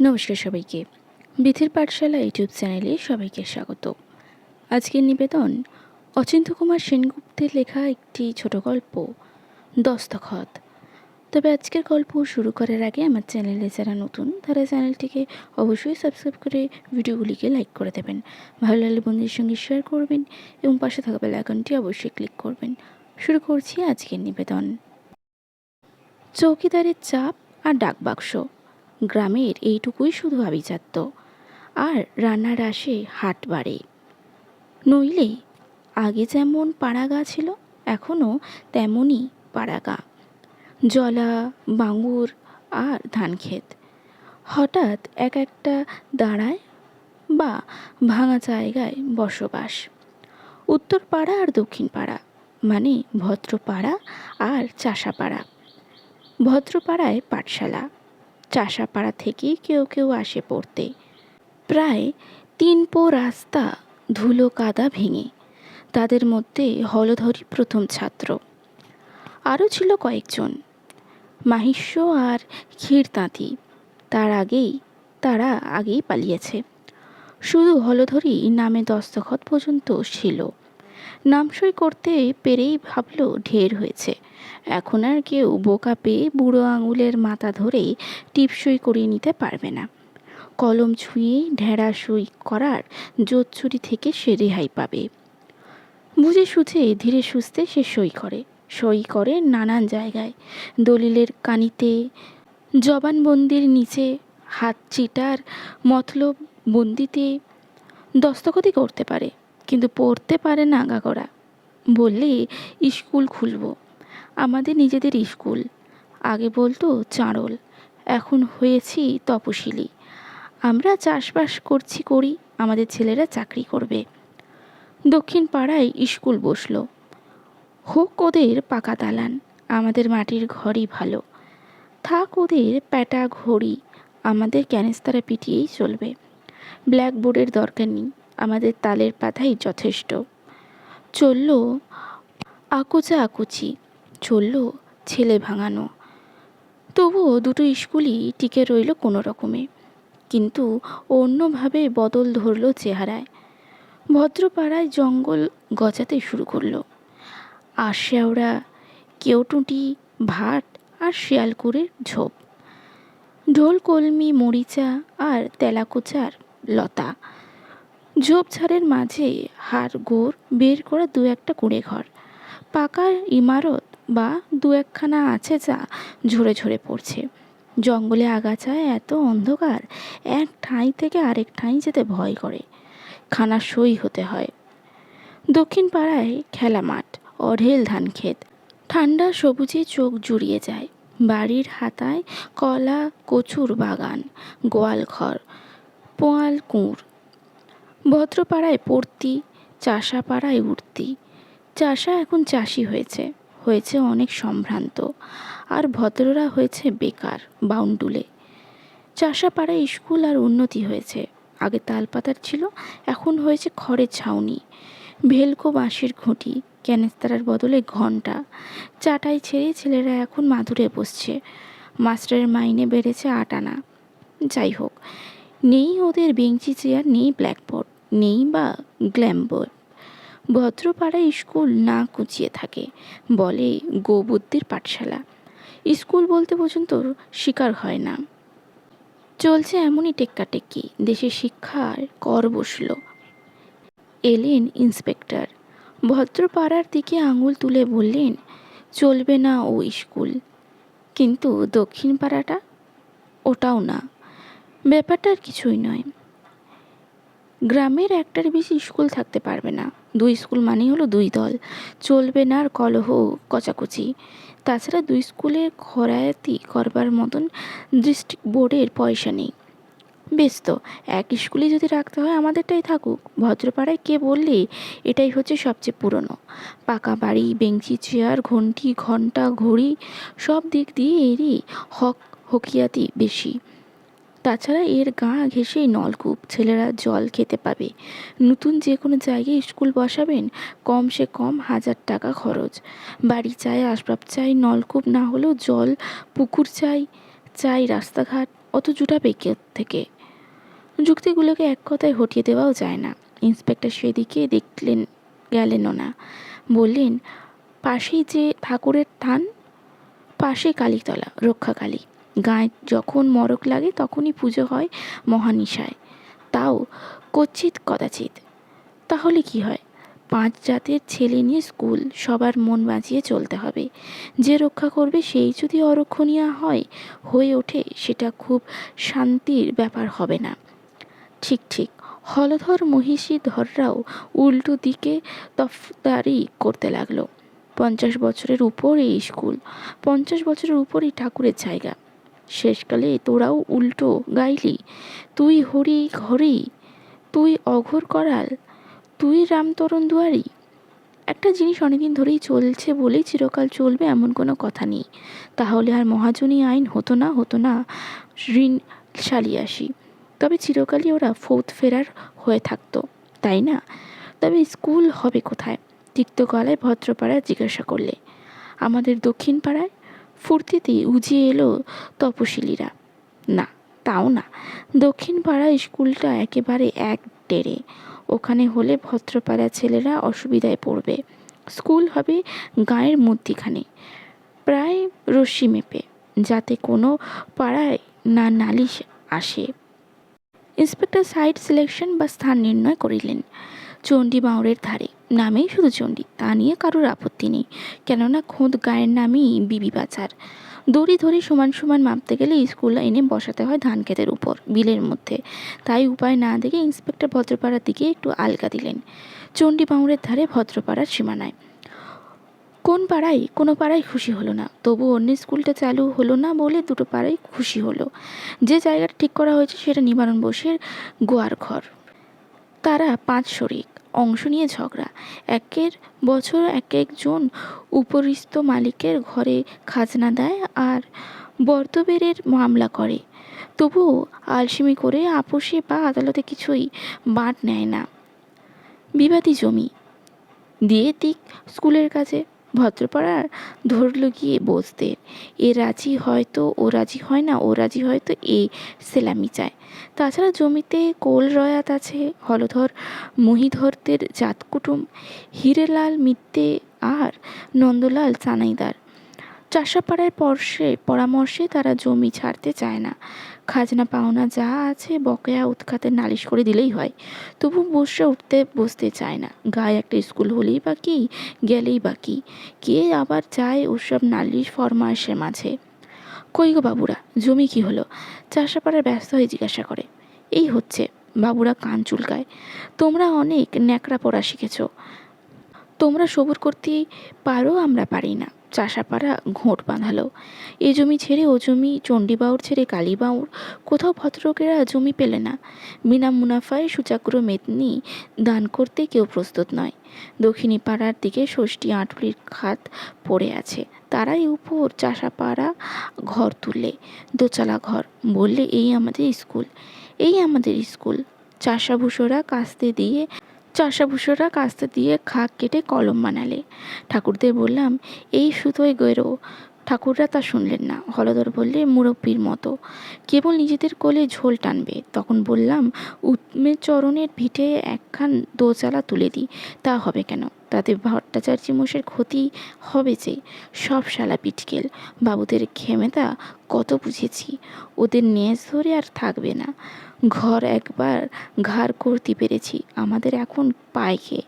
নমস্কার সবাইকে। বিথির পাঠশালা ইউটিউব চ্যানেলে সবাইকে স্বাগত। আজকের নিবেদন অচিন্ত কুমার সেনগুপ্তের লেখা একটি ছোট গল্প, দস্তখত। তবে আজকের গল্প শুরু করার আগে আমার চ্যানেলে যারা নতুন, তারা চ্যানেলটিকে অবশ্যই সাবস্ক্রাইব করে ভিডিওগুলিকে লাইক করে দেবেন। ভালো লাগলে বন্ধুদের সঙ্গে শেয়ার করবেন এবং পাশে থাকা বেল আইকনটি অবশ্যই ক্লিক করবেন। শুরু করছি আজকের নিবেদন। চৌকিদারের চাপ আর ডাকবাক্স। গ্রামের এইটুকুই শুধু আভিজাত্য। আর রান্নার আসে হাট বাড়ে। নইলে আগে যেমন পাড়াগা ছিল, এখনও তেমনই পাড়াগা জলা, বাঙুর আর ধান ক্ষেত। হঠাৎ এক একটা দাঁড়ায় বা ভাঙা জায়গায় বসবাস। উত্তর পাড়া আর দক্ষিণ পাড়া মানে ভদ্রপাড়া আর চাষাপাড়া। ভদ্রপাড়ায় পাঠশালা। চাষাপাড়া থেকে কেউ কেউ আসে পড়তে। প্রায় তিন পো রাস্তা ধুলো কাদা ভেঙে, তাদের মধ্যে হলধরি প্রথম ছাত্র। আরও ছিল কয়েকজন, মাহিষ্য আর ক্ষীরতাঁতি। তার আগেই, তারা আগেই পালিয়েছে। শুধু হলধরি নামে দস্তখত পর্যন্ত ছিল। নামসই করতে পেরেই ভাবল ঢের হয়েছে। এখন আর কেউ বোকা পেয়ে বুড়ো আঙুলের মাথা ধরেই টিপসই করিয়ে নিতে পারবে না। কলম ছুঁয়েই ঢেড়া সই করার জোচ্চুরি থেকে সে রেহাই পাবে। বুঝে সুঝে ধীরে সুস্থে সে সই করে। সই করে নানান জায়গায়। দলিলের কানিতে, জবানবন্দির নিচে হাত চিটার মতলব বন্দিতে দস্তখতি করতে পারে। কিন্তু পড়তে পারে না আগাগোড়া। বললে, স্কুল খুলবো। আমাদের নিজেদের স্কুল। আগে বলতো, চাঁড়ল। এখন হয়েছি তপশিলি। আমরা চাষবাস করছি, করি, আমাদের ছেলেরা চাকরি করবে। দক্ষিণ পাড়ায় স্কুল বসল। হোক ওদের পাকা দালান, আমাদের মাটির ঘরই ভালো। থাক ওদের প্যাটা ঘড়ি, আমাদের ক্যানেস্তারা পিটিয়েই চলবে। ব্ল্যাকবোর্ডের দরকার নেই। আমাদের তালের পাতাই যথেষ্ট। চলল আকুচা আকুচি, চলল ছেলে ভাঙানো। তবুও দুটো স্কুলই টিকে রইল কোনো রকমে। কিন্তু অন্যভাবে বদল ধরল চেহারায়। ভদ্রপাড়ায় জঙ্গল গজাতে শুরু করল। আশেওড়া কেউটুটি, ভাট আর শিয়ালকুড়ের ঝোপ। ঢোল কলমি মরিচা আর তেলাকুচার লতা। ঝোপঝাড়ের মাঝে হাড় গোড় বের করা দু একটা কুঁড়ে ঘর। পাকা ইমারত বা দু একখানা আছে যা ঝরে ঝরে পড়ছে। জঙ্গলে আগাছায় এত অন্ধকার, এক ঠাঁই থেকে আরেক ঠাঁই যেতে ভয় করে। খানা সই হতে হয়। দক্ষিণ পাড়ায় খেলা মাঠ, অঢেল ধান ক্ষেত। ঠান্ডা সবুজে চোখ জুড়িয়ে যায়। বাড়ির হাতায় কলা কচুর বাগান, গোয়াল ঘর, পোয়াল কুঁড়। ভদ্রপাড়ায় পড়তি, চাষাপাড়ায় উঠতি চাষা এখন চাষি হয়েছে হয়েছে অনেক সম্ভ্রান্ত। আর ভদ্ররা হয়েছে বেকার, বাউন্ডুলে। চাষাপাড়ায় স্কুল আর উন্নতি হয়েছে। আগে তালপাতার ছিল, এখন হয়েছে খড়ের ছাউনি। ভেলকো বাঁশের ঘুঁটি, ক্যানেস্তারার বদলে ঘণ্টা চাটাই ছেড়ে ছেলেরা এখন মাদুরে বসছে। মাস্টারের মাইনে বেড়েছে আট আনা। যাই হোক, নেই ওদের বেঞ্চি চেয়ার, নেই ব্ল্যাকবোর্ড। নেই বা গ্ল্যামবোর্ড ভদ্রপাড়া স্কুল না কুচিয়ে থাকে, বলে গোবুদ্ধির পাঠশালা। স্কুল বলতে পর্যন্ত শিকার হয় না। চলছে এমনই টেক্কাটেক্কি, দেশে শিক্ষার কর বসল। এলেন ইন্সপেক্টর। ভদ্রপাড়ার দিকে আঙুল তুলে বললেন, চলবে না ও স্কুল। কিন্তু দক্ষিণ পাড়াটা ওটাও না। ব্যাপারটা আর কিছুই নয়। গ্রামের একটার বেশি স্কুল থাকতে পারবে না। দুই স্কুল মানেই হলো দুই দল। চলবে না আর কলহ কচাকুচি। তাছাড়া দুই স্কুলে খরায়াতি করবার মতন ডিস্ট্রিক্ট বোর্ডের পয়সা নেই। বেশ তো, এক স্কুলে যদি রাখতে হয় আমাদেরটাই থাকুক। ভদ্রপাড়ায় কে বললে এটাই হচ্ছে সবচেয়ে পুরনো। পাকা বাড়ি, বেঞ্চি, চেয়ার, ঘন্টি, ঘণ্টা, ঘড়ি সব দিক দিয়ে এরই হক, হকিয়াতি বেশি। তাছাড়া এর গা ঘেঁষেই নলকূপ, ছেলেরা জল খেতে পাবে। নতুন যে কোনো জায়গায় স্কুল বসাবেন, কম সে কম হাজার টাকা খরচ। বাড়ি চাই আসবাব চাই নলকূপ না হলেও জল, পুকুর চাই চাই রাস্তাঘাট, অত জুটাবে কে থেকে? যুক্তিগুলোকে এক কথায় হটিয়ে দেওয়াও যায় না। ইন্সপেক্টর সেদিকে দেখলেন গেলেনও না। বললেন, পাশেই যে ঠাকুরের থান, পাশে কালীতলা, রক্ষাকালী। গায়ে যখন মরক লাগে তখনই পুজো হয় মহানিশায়। তাও কচ্ছিত কদাচিৎ তাহলে কি হয়? পাঁচ জাতের ছেলে নিয়ে স্কুল, সবার মন বাঁচিয়ে চলতে হবে। যে রক্ষা করবে সেই যদি অরক্ষণীয় হয়, হয়ে ওঠে, সেটা খুব শান্তির ব্যাপার হবে না। ঠিক ঠিক। হলধর মহিষী ধররাও উল্টো দিকে তফদারি করতে লাগল। পঞ্চাশ বছরের উপর এই স্কুল, পঞ্চাশ বছরের উপরই ঠাকুরের জায়গা। শেষকালে তোরাও উল্টো গাইলি। তুই হরি ঘরি তুই অঘোর করাল, তুই রামতরণ দুয়ারি। একটা জিনিস অনেকদিন ধরেই চলছে বলেই চিরকাল চলবে এমন কোনো কথা নেই। তাহলে আর মহাজনী আইন হতো না হতো না, ঋণ সালিয়াসি তবে চিরকালই ওরা ফৌত ফেরার হয়ে থাকতো, তাই না? তবে স্কুল হবে কোথায়? তিক্ত গলায় ভদ্রপাড়ায় জিজ্ঞাসা করলে। আমাদের দক্ষিণ পাড়ায় ফুর্তিতে উজিয়ে এলো তপশিলীরা। না, তাও না। দক্ষিণ পাড়া স্কুলটা একেবারে এক ডেরে। ওখানে হলে ভদ্রপাড়া ছেলেরা অসুবিধায় পড়বে। স্কুল হবে গায়ের মধ্যিখানে। প্রায় রশ্মি মেপে, যাতে কোনো পাড়ায় না নালিশ আসে। ইন্সপেক্টর সাইট সিলেকশন বা স্থান নির্ণয় করিলেন। চণ্ডী বাউরের ধারে নামেই শুধু চণ্ডী, তা নিয়ে কারোর আপত্তি নেই। কেননা খোদ গায়ের নামই বিবি বাজার। দড়ি ধরে সমান সমান মাপতে গেলে স্কুল এনে বসাতে হয় ধান ক্ষেতের উপর, বিলের মধ্যে। তাই উপায় না দেখে ইন্সপেক্টর ভদ্রপাড়ার দিকে একটু আলগা দিলেন। চণ্ডী বাউরের ধারে ভদ্রপাড়ার সীমানায়। কোন পাড়ায়? কোনো পাড়ায় খুশি হলো না। তবু অন্য স্কুলটা চালু হলো না বলে দুটো পাড়ায় খুশি হলো। যে জায়গাটা ঠিক করা হয়েছে সেটা নিবারণ বোসের গোয়ার ঘর। তারা পাঁচ শরিক। অংশ নিয়ে ঝগড়া। একের বছর এক একজন উপরিস্ত মালিকের ঘরে খাজনা দেয় আর বর্তবেরের মামলা করে। তবুও আলসিমি করে আপোষে বা আদালতে কিছুই বাঁট নেয় না। বিবাদী জমি। দিয়ে দিক স্কুলের কাছে ভদ্রপাড়ার ধরল গিয়ে বসতে। এ রাজি হয়তো, ও রাজি হয় না, ও রাজি হয়তো এ সেলামি চায়। তাছাড়া জমিতে কোল রয়াত আছে, হলধর মহিধরদের জাতকুটুম, হিরেলাল মিত্তে আর নন্দলাল চানাইদার চাষাপাড়ার পর্ষে পরামর্শে তারা জমি ছাড়তে চায় না। খাজনা পাওনা যা আছে বকেয়া উৎখাতে নালিশ করে দিলেই হয়। তবু বসে উঠতে বসতে চায় না। গায়ে একটা স্কুল হলেই বা কি, গেলেই বা কি? কে আবার চায় ওসব নালিশ ফরমায়েশের মাঝে? কই গো বাবুরা, জমি কি হলো? চাষাপাড়ার ব্যস্ত হয়ে জিজ্ঞাসা করে। এই হচ্ছে, বাবুরা কান চুলকায়। তোমরা অনেক ন্যাকড়া পড়া শিখেছ। তোমরা সবুর করতে পারো, আমরা পারি না। চাষাপাড়া ঘোঁট বাঁধালো। এ জমি ছেড়ে ও জমি চণ্ডীবাউর ছেড়ে কালীবাউর কোথাও ভদ্রলোকেরা জমি পেলে না। বিনা মুনাফায় সুচাগ্র মেদনি দান করতে কেউ প্রস্তুত নয়। দক্ষিণী পাড়ার দিকে ষষ্ঠী আঁটুলির খাত পড়ে আছে। তারাই উপর চাষাপাড়া ঘর তুলে দোচালা ঘর। বললে, এই আমাদের স্কুল, এই আমাদের স্কুল। চাষাভূষরা কাস্তে দিয়ে চাষাভূষরা কাস্তে দিয়ে খাক কেটে কলম বানালে। ঠাকুরদের বললাম, এই সুতোয় গেরো। ঠাকুররা তা শুনলেন না। হলদর বললে, মুরব্বীর মতো। কেবল নিজেদের কোলে ঝোল টানবে। তখন বললাম উত্মের চরণের ভিটে একখান দোচালা তুলে দিই। তা হবে কেন? তাতে ভট্টাচার্য মোষের ক্ষতি হবে যে। সব শালা পিটকেল। বাবুদের খেমেতা কত বুঝেছি। ওদের নেজ ধরে আর থাকবে না। ঘর একবার ঘাড় করতে পেরেছি। আমাদের এখন পায়কে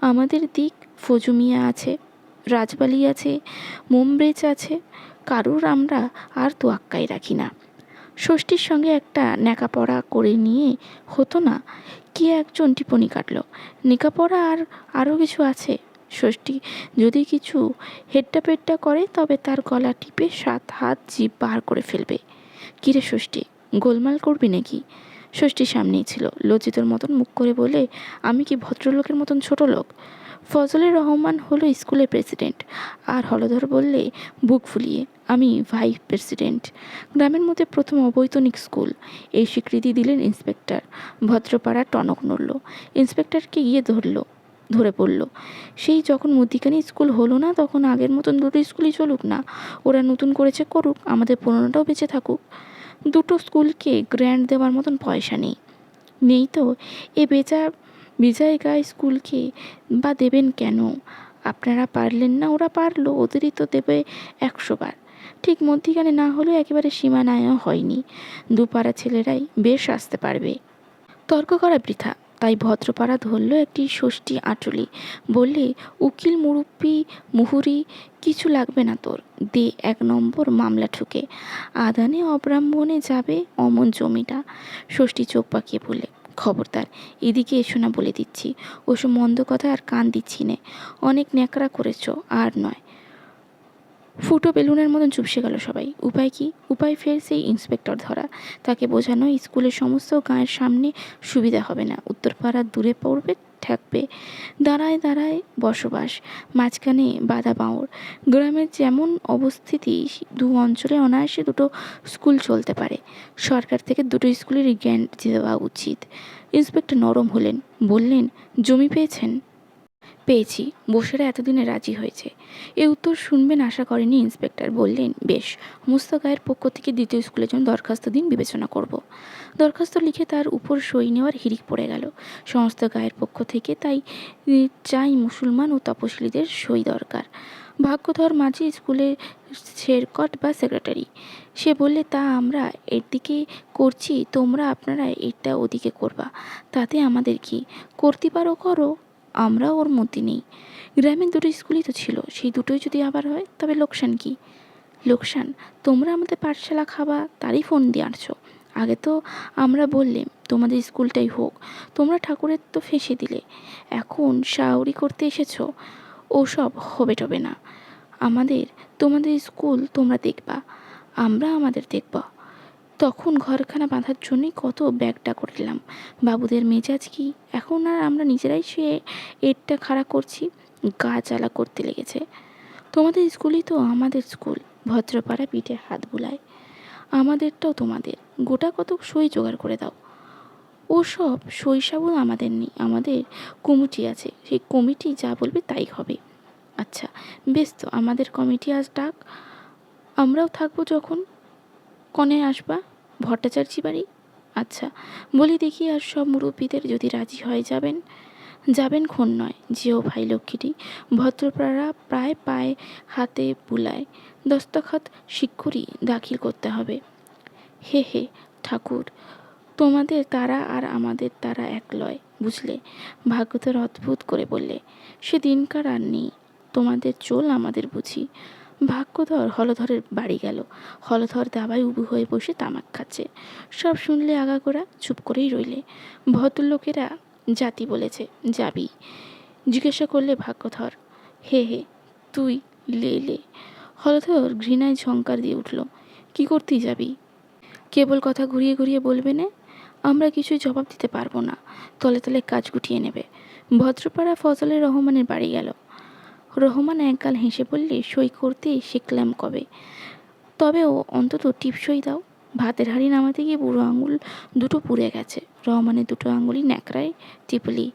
আমাদের দিক ফজুমিয়া আছে, রাজবালি আছে, মোমব্রেজ আছে। কারুর আমরা আর তোয়াক্কাই রাখি না। ষষ্ঠীর সঙ্গে একটা ন্যাকাপড়া করে নিয়ে হতো না। কে একজন টিপনি কাটলো? নেকাপড়া আর আরও কিছু আছে? ষষ্ঠী যদি কিছু হেড্ডা পেড্ডা করে, তবে তার গলা টিপে সাত হাত জিভ বার করে ফেলবে। কিরে ষষ্ঠী, গোলমাল করবি নাকি? ষষ্ঠী সামনেই ছিল। লজ্জিতর মতন মুখ করে বলে, আমি কি ভদ্রলোকের মতন ছোট লোক? ফজলে রহমান হলো স্কুলের প্রেসিডেন্ট। আর হলধর বললে, বুক ফুলিয়ে, আমি ভাইস প্রেসিডেন্ট। গ্রামের মধ্যে প্রথম অবৈতনিক স্কুল। এই স্বীকৃতি দিলেন ইন্সপেক্টর। ভদ্রপাড়া টনক নড়ল। ইন্সপেক্টরকে গিয়ে ধরলো, ধরে পড়ল। সেই যখন মধ্যিখানে স্কুল হলো না, তখন আগের মতন দুটো স্কুলই চলুক না। ওরা নতুন করেছে করুক, আমাদের পুরোনোটাও বেঁচে থাকুক। দুটো স্কুলকে গ্র্যান্ড দেওয়ার মতন পয়সা নেই। নেই তো? এ বেচা বিজয়গায় স্কুলকে বা দেবেন কেন? আপনারা পারলেন না, ওরা পারল, ওদেরই তো দেবে একশো বার। ঠিক মধ্যিখানে না হলেও একেবারে সীমানায়ও হয়নি। দুপাড়া ছেলেরাই বেশ আসতে পারবে। তর্ক করা বৃথা, তাই ভদ্রপাড়া ধরল একটি ষষ্ঠী আঁটুলি বললে, উকিল, মুরব্বি, মুহুরি, কিছু লাগবে না তোর। দে এক নম্বর মামলা ঠুকে। আদানে অব্রাহ্মণে যাবে অমন জমিটা। ষষ্ঠী চোখ পাকিয়ে বললে খবরদার, এদিকে এসো না বলে দিচ্ছি। ওসব মন্দ কথা আর কান দিচ্ছি নে। অনেক ন্যাকড়া করেছ, আর নয়। ফুটো বেলুনের মতন চুপসে গেল সবাই। উপায় কি? উপায় ফের সেই ইন্সপেক্টর ধরা। তাকে বোঝানো, স্কুলের সমস্ত গাঁয়ের সামনে সুবিধা হবে না। উত্তরপাড়া দূরে পড়বে থাকবে। দাঁড়ায় দাঁড়ায় বসবাস, মাঝখানে বাধা বাঁওড় গ্রামের যেমন অবস্থিতি দু অঞ্চলে অনায়াসে দুটো স্কুল চলতে পারে। সরকার থেকে দুটো স্কুলেরই জ্ঞান দেওয়া উচিত। ইন্সপেক্টর নরম হলেন, বললেন, জমি পেয়েছেন? পেয়েছি, বসেরা এতদিনে রাজি হয়েছে। এ উত্তর শুনবেন আশা করেনি ইন্সপেক্টর। বললেন, বেশ মুস্তগায়ের পক্ষ থেকে দ্বিতীয় স্কুলের জন্য দরখাস্ত দিন, বিবেচনা করব। দরখাস্ত লিখে তার উপর সই নেওয়ার হিড়িক পড়ে গেল। সমস্ত গায়ের পক্ষ থেকে তাই চাই মুসলমান ও তপশিলীদের সই দরকার। ভাগ্যধর মাঝি স্কুলের শেরকট বা সেক্রেটারি। সে বললে, তা আমরা এর দিকে করছি, তোমরা আপনারা এটা ওদিকে করবা। তাতে আমাদের কি? করতে পারো, করো, আমরা ওর মধ্যে নেই। গ্রামের দুটো স্কুলই তো ছিল, সেই দুটোই যদি আবার হয়, তবে লোকসান কি? লোকসান? তোমরা আমাদের পাঠশালা খাবা, তারই ফোন দিয়ে আনছো। আগে তো আমরা বললেম, তোমাদের স্কুলটাই হোক। তোমরা ঠাকুরের তো ফেঁসে দিলে। এখন শাউরি করতে এসেছ, ওসব হবে টবে না। আমাদের, তোমাদের স্কুল তোমরা দেখবা, আমরা আমাদের দেখবা। তখন ঘরখানা বাঁধার জন্যই কত ব্যাগটা করলাম। বাবুদের মেজাজ কি? এখন আর আমরা নিজেরাই সে এরটা খাড়া করছি, গা জ্বালা করতে লেগেছে। তোমাদের স্কুলই তো আমাদের স্কুল, ভদ্রপাড়া পিঠে হাত বুলায়। আমাদেরটাও তোমাদের। গোটা কতক সই জোগাড় করে দাও। ওসব শৈশবও আমাদের নেই, আমাদের কমিটি আছে। সেই কমিটি যা বলবে তাই হবে। আচ্ছা বেশ তো, আমাদের কমিটি আজ ডাক। আমরাও থাকব যখন। কনে আসবা? ভট্টাচার্যি বাড়ি? আচ্ছা বলি দেখি আর সব মুরব্বীদের যদি রাজি হয়ে যাবেন। যাবেন ক্ষণ নয় যেও ভাই লক্ষ্মীটি। ভদ্রপ্রারা প্রায় পায়ে হাতে বুলায়। দস্তখত শিক্ষুরই দাখিল করতে হবে। হে হে, ঠাকুর, তোমাদের তারা আর আমাদের তারা এক লয়, বুঝলে? ভাগ্যধর অদ্ভুত করে বললে, সে দিনকার আর নেই, তোমাদের চোল আমাদের বুঝি। ভাগ্যধর হলধরের বাড়ি গেল, হলধর দাবায় উবু হয়ে বসে তামাক খাচ্ছে। সব শুনলে আগাগোড়া চুপ করেই রইলে। ভদ্রলোকেরা জাতি বলেছে, যাবি? জিজ্ঞাসা করলে ভাগ্যধর, হে হে, তুই লে লে। হলধর ঘৃণায় ঝঙ্কার দিয়ে উঠল, কি করতেই যাবি? কেবল কথা ঘুরিয়ে ঘুরিয়ে বলবে না, আমরা কিছুই জবাব দিতে পারব না। তলে তলে কাজ গুটিয়ে নেবে। ভদ্রপাড়া ফজলের রহমানের বাড়ি গেল। রহমান একগাল হেসে বললে, সই করতে শিখলাম কবে? তবেও অন্তত টিপসই দাও। ভাতের হাঁড়ি নামাতে গিয়ে বুড়ো আঙুল দুটো পুড়ে গেছে। রহমানের দুটো আঙুলই ন্যাকড়ায় টিপলি।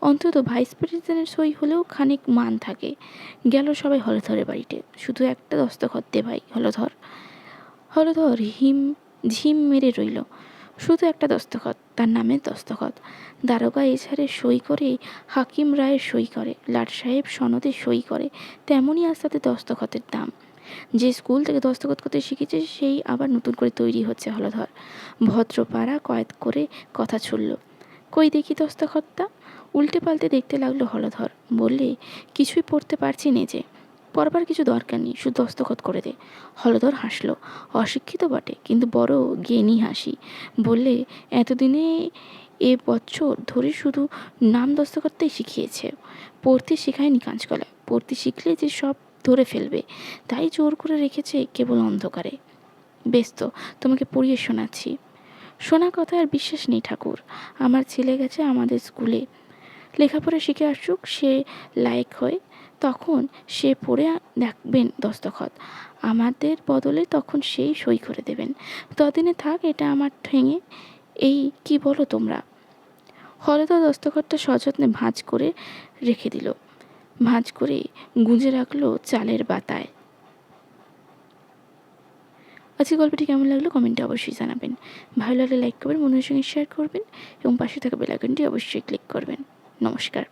অন্তত ভাইস প্রেসিডেন্টের সই হলেও খানিক মান থাকে। গেল সবাই হলধরের বাড়িতে। শুধু একটা দস্তখত দে ভাই, হলধর। হলধর হিম ঝিম মেরে রইল। শুধু একটা দস্তখত, তার নামে দস্তখত। দারোগা এছাড়ে সই করে হাকিম রায়ের সই করে, লাট সাহেব সনদে সই করে তেমনই আজ তাতে দস্তখতের দাম। যে স্কুল থেকে দস্তখত করতে শিখেছে, সেই আবার নতুন করে তৈরি হচ্ছে হলধর। ভদ্রপাড়া কয়েদ করে কথা ছুড়ল। কই দেখি দস্তখতটা? উল্টে পাল্টে দেখতে লাগল হলধর। বললে, কিছুই পড়তে পারছি নে যে। পড়বার কিছু দরকার নেই, শুধু দস্তখত করে দে। হলধর হাসলো। অশিক্ষিত বটে, কিন্তু বড় জ্ঞানী হাসি। বললে, এতদিনে এ বছর ধরে শুধু নাম দস্তখতটাই শিখিয়েছে। পড়তে শেখায়নি কাঁচকলা। পড়তে শিখলে যে সব ধরে ফেলবে, তাই জোর করে রেখেছে কেবল অন্ধকারে। বেশ তো, তোমাকে পড়িয়ে শোনাচ্ছি। শোনা কথা আর বিশ্বাস নেই ঠাকুর। আমার ছেলে গেছে আমাদের স্কুলে। লেখাপড়া শিখে আসুক, সে লায়ক হয়। তখন সে পড়ে দেখবেন দস্তখত। আমাদের বদলে তখন সেই সই করে দেবেন। তদিনে থাক, এটা আমার ঠেঙে। এই কি বলো তোমরা? হলদা দস্তখতটা সযত্নে ভাঁজ করে রেখে দিল। ভাঁজ করে গুঁজে রাখল চালের বাতায়। আজকে গল্পটি কেমন লাগল কমেন্টে অবশ্যই জানাবেন। ভালো লাগলে লাইক করবেন মনের সঙ্গে শেয়ার করবেন এবং পাশে থাকা বেলাইকনটি অবশ্যই ক্লিক করবেন। নমস্কার।